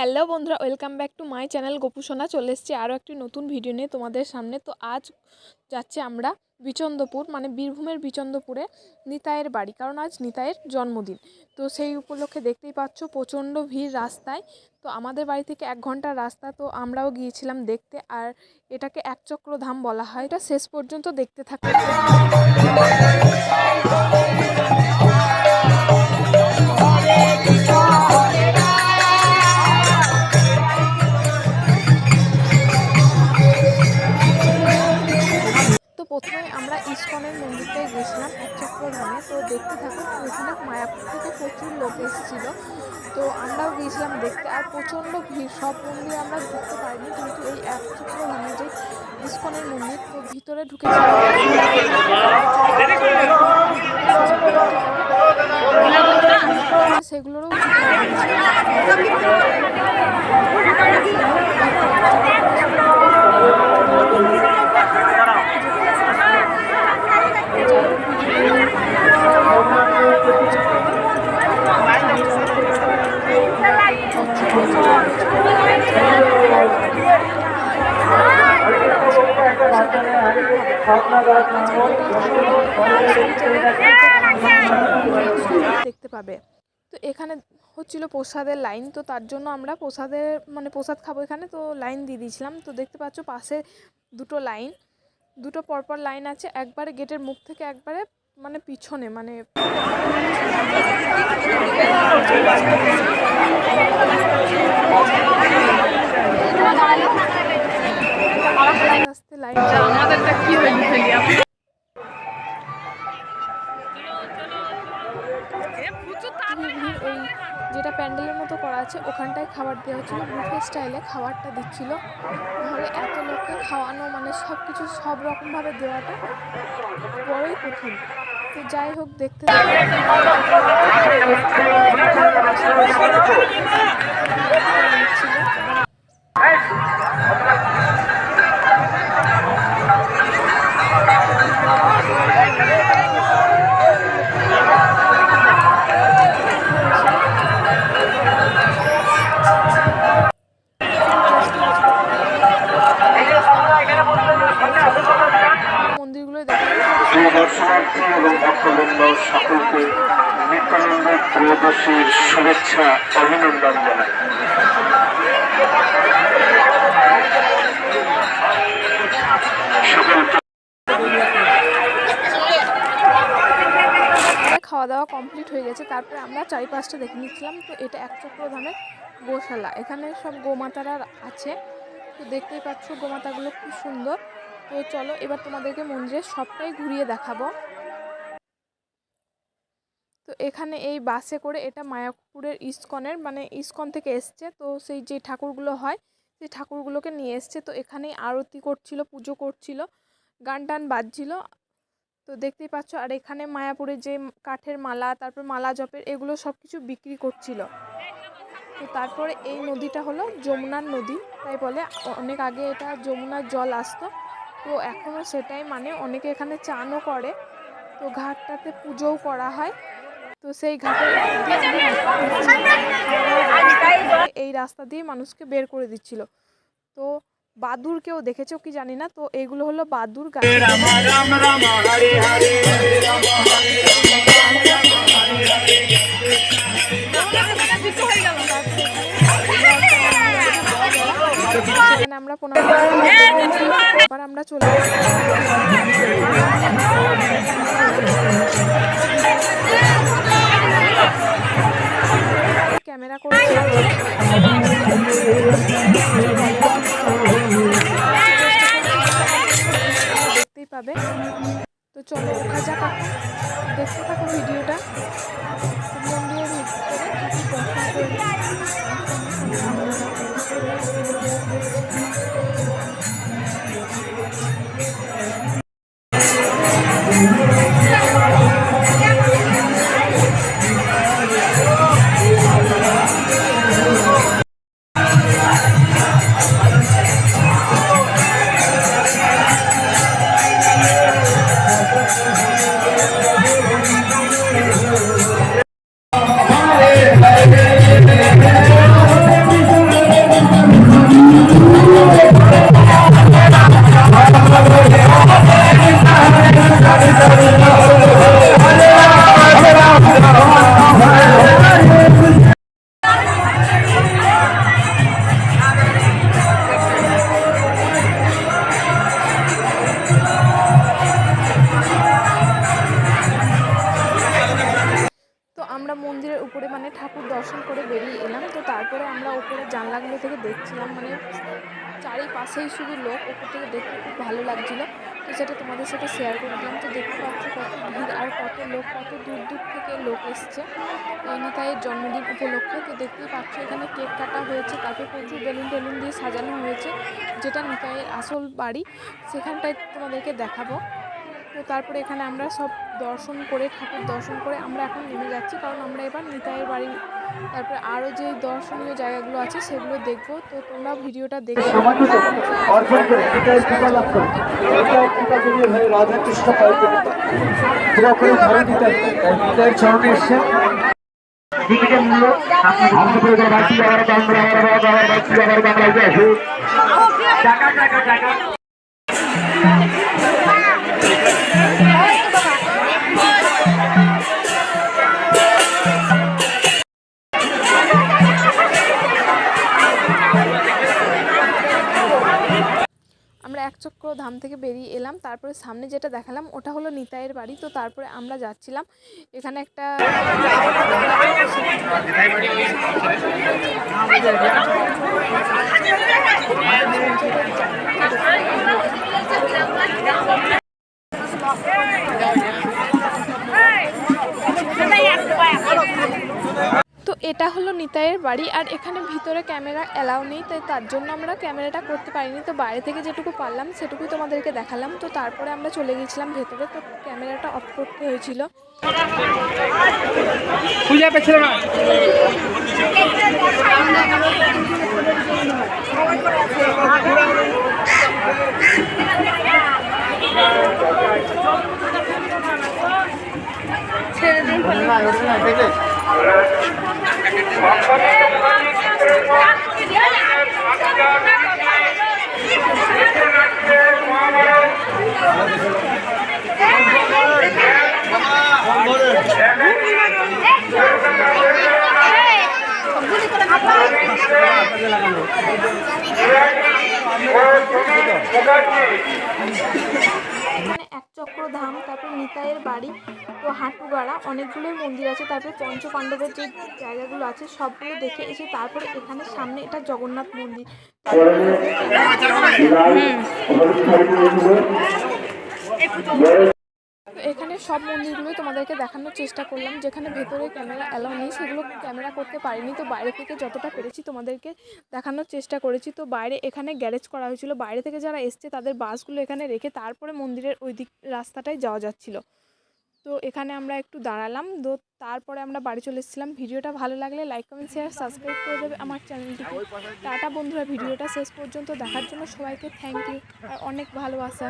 Hello বন্ধুরা, welcome back to my channel Gopusona চলে এসেছি আরও একটি নতুন ভিডিও নিয়ে তোমাদের সামনে। তো আজ যাচ্ছে আমরা বিচন্দপুর মানে বীরভূমের বিচন্দপুরে নিতাইয়ের বাড়ি, কারণ আজ নিতাইয়ের জন্মদিন। তো সেই উপলক্ষে দেখতেই পাচ্ছ প্রচণ্ড ভিড় রাস্তায়। তো আমাদের বাড়ি থেকে এক ঘণ্টার রাস্তা, তো আমরাও গিয়েছিলাম দেখতে, আর এটাকে একচক্র ধাম বলা হয়। এটা শেষ পর্যন্ত দেখতে থাকতে ইস্কনের মন্দিরটায় গেছিলাম, এক চক্রধামে তো দেখতে থাকুন ওখানে মায়াপুর থেকে প্রচুর লোক এসেছিল। তো আমরাও গিয়েছিলাম দেখতে, আর প্রচণ্ড ভিড়। সব মন্দিরে আমরা ঢুকতে পারিনি কিন্তু এই এক চক্রধামে যে ইস্কনের মন্দির, তো ভিতরে ঢুকেছিলাম সেগুলোরও দেখতে পাবে। তো এখানে হচ্ছিল প্রসাদের লাইন, তো তার জন্য আমরা প্রসাদের মানে প্রসাদ খাব এখানে, তো লাইন দিয়ে দিয়েছিলাম। তো দেখতে পাচ্ছ পাশে দুটো লাইন, দুটো পরপর লাইন আছে, একবারে গেটের মুখ থেকে একবারে মানে পিছনে মানে আমাদেরটা কি হয়ে যেটা প্যান্ডেলের মতো করা আছে ওখানটায় খাবার দেওয়া হচ্ছিল বুফে স্টাইলে খাবারটা দিচ্ছিল নাহলে এত লোককে খাওয়ানো মানে সব কিছু সব রকমভাবে দেওয়াটা বড়ই কঠিন তো যাই হোক দেখতে মন্দিরগুলো ত্রয়োদশীর শুভেচ্ছা, অভিনন্দন জানাই। খাওয়া দাওয়া কমপ্লিট হয়ে গেছে। তারপরে আমরা চারিপাশটা দেখে নিচ্ছিলাম। তো এটা এক চক্র চক্রধামের গোশালা। এখানে সব গোমাতারা আছে। তো দেখতেই পাচ্ছ গোমাতাগুলো খুব সুন্দর। তো চলো এবার তোমাদেরকে মন্দিরের সবটাই ঘুরিয়ে দেখাবো। তো এখানে এই বাসে করে এটা মায়াপুরের ইস্কনের মানে ইস্কন থেকে এসছে। তো সেই যে ঠাকুরগুলো হয়, সেই ঠাকুরগুলোকে নিয়ে এসছে। তো এখানেই আরতি করছিল, পুজো করছিল, গান টান বাজছিল। তো দেখতেই পাচ্ছ, আর এখানে মায়াপুরে যে কাঠের মালা, তারপর মালা জপের, এগুলো সব কিছু বিক্রি করছিল। তো তারপরে এই নদীটা হলো যমুনার নদী, তাই বলে অনেক আগে এটা যমুনার জল আসতো। তো এখনও সেটাই মানে অনেকে এখানে চানও করে। তো ঘাটটাতে পুজোও করা হয়। তো সেই ঘাটের এই রাস্তা দিয়ে মানুষকে বের করে দিচ্ছিল তো বাদুর কেউ দেখেছ কি জানি না তো এইগুলো হলো বাদুর গাছ সেখানে আমরা করি। এবার আমরা চলে ক্যামেরা করে দেখতেই পাবে। তো চলো ওঠা যাক দেখতে থাকো ভিডিওটা। করে বেরিয়ে এলাম। তো তারপরে আমরা ওপরে জানলাগুলো থেকে দেখছিলাম মানে চারিপাশেই শুধু লোক ওপর থেকে দেখতে খুব ভালো লাগছিল। তো সেটা তোমাদের সাথে শেয়ার করে দিলাম। তো দেখতে পাচ্ছ কত ভিড় আর কত লোক, কত দূর দূর থেকে লোক এসছে। নিতাইয়ের জন্মদিন উপলক্ষে। তো দেখতেই পাচ্ছ এখানে কেক কাটা হয়েছে, তারপরে প্রচুর বেলুন টেলুন দিয়ে সাজানো হয়েছে, যেটা নিতাইয়ের আসল বাড়ি। সেখানটায় তোমাদেরকে দেখাবো। তো তারপরে এখানে আমরা সব দর্শন করে ঠাকুর দর্শন করে আমরা এখন নেমে যাচ্ছি কারণ আমরা এবার নিতাইয়ের বাড়ি তারপরে আরও যে দর্শনীয় জায়গাগুলো আছে সেগুলো দেখব তো তোমরা ভিডিওটা দেখো একচক্র ধাম থেকে বেরিয়ে এলাম। তারপরে সামনে যেটা দেখালাম ওটা হলো নিতাইয়ের বাড়ি। তো তারপরে আমরা যাচ্ছিলাম। এখানে একটা এটা হলো নিতাইয়ের বাড়ি আর এখানে ভিতরে ক্যামেরা অ্যালাউ নেই, তাই তার জন্য আমরা ক্যামেরাটা করতে পারিনি। তো বাইরে থেকে যেটুকু পারলাম সেটুকু তোমাদেরকে দেখালাম। তো তারপরে আমরা চলে গেছিলাম ভেতরে, তো ক্যামেরাটা অফ করতে হয়েছিল। পূজা এখানে একচক্র ধাম, তারপর নিতাইয়ের বাড়ি, তো হাঁটুগাড়া অনেকগুলোই মন্দির আছে, তারপরে পঞ্চপাণ্ডবের যে জায়গাগুলো আছে, সবগুলো দেখে এসে তারপরে এখানে সামনে এটা জগন্নাথ মন্দির। এখানে সব মন্দিরগুলোই তোমাদেরকে দেখানোর চেষ্টা করলাম। যেখানে ভেতরে ক্যামেরা অ্যালাউ নেই, সেগুলো ক্যামেরা করতে পারিনি। তো বাইরে থেকে যতটা পেরেছি তোমাদেরকে দেখানোর চেষ্টা করেছি। তো বাইরে এখানে গ্যারেজ করা হয়েছিল। বাইরে থেকে যারা এসছে, তাদের বাসগুলো এখানে রেখে তারপরে মন্দিরের ওই দিক রাস্তাটায় যাওয়া যাচ্ছিল। তো এখানে আমরা একটু দাঁড়ালাম। তো তারপরে আমরা বাড়ি চলে এসেছিলাম। ভিডিওটা ভালো লাগলে লাইক কমেন্ট শেয়ার সাবস্ক্রাইব করে দেবে আমার চ্যানেলটিকে টাটা বন্ধুরা, ভিডিওটা শেষ পর্যন্ত দেখার জন্য সবাইকে থ্যাংক ইউ আর অনেক ভালোবাসা।